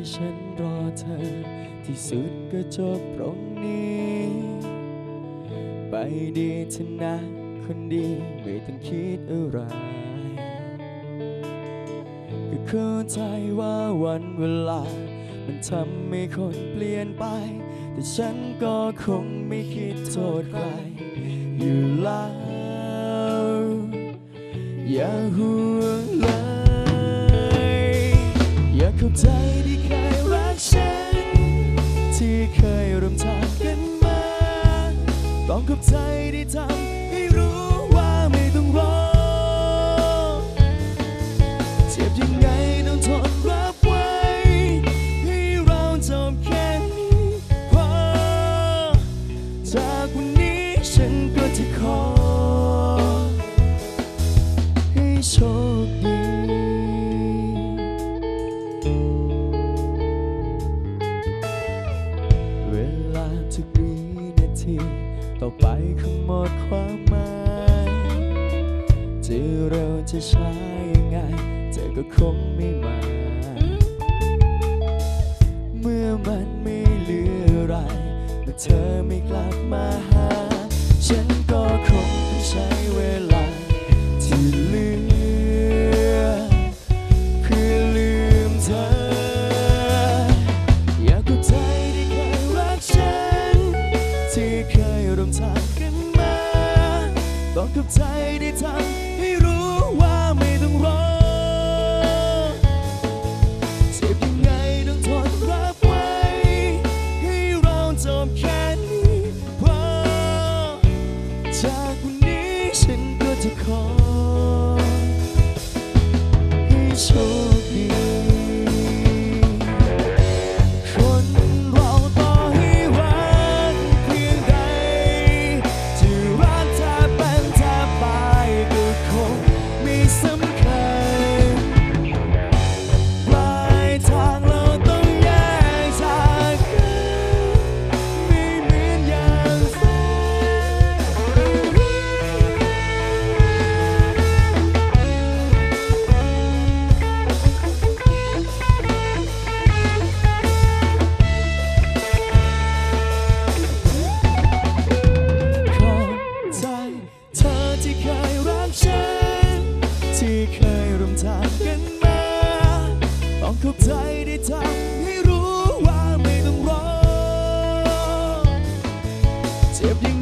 ที่ฉันรอเธอ ที่สุดก็จบตรงนี้ ไปดีเถอะนะคนดีไม่ต้องคิดอะไรก็เข้าใจว่าวันเวลา มันทำให้คนเปลี่ยนไป แต่ฉันก็คงไม่คิดโทษใคร อยู่แล้ว อย่าห่วงเลย อย่าเข้าใจที่เคยรักฉัน ที่เคยร่วมทางกันมา ต้องขอบใจที่ทำให้รู้ว่าไม่ต้องรอเจ็บยังไงต้องทนรับไว้ ให้เราจบแค่นี้พอ จากวันนี้ฉันก็จะขอ ให้โชคดี ต่อไปคงหมดความหมายจะเร็วจะช้ายังไงเธอก็คงไม่มา เมื่อมันไม่เหลืออะไรแต่เธอไม่กลับมาหา ฉันก็คงต้องใช้ ใจได้ทำให้รู้ว่าไม่ต้องรอเจ็บยังไงต้องทนรับไว้ ให้เราจบแค่ ที่เคยร่วมทางกันมา ต้องเข้าใจได้ทำให้รู้ว่าไม่ต้องรอเจ็บยัง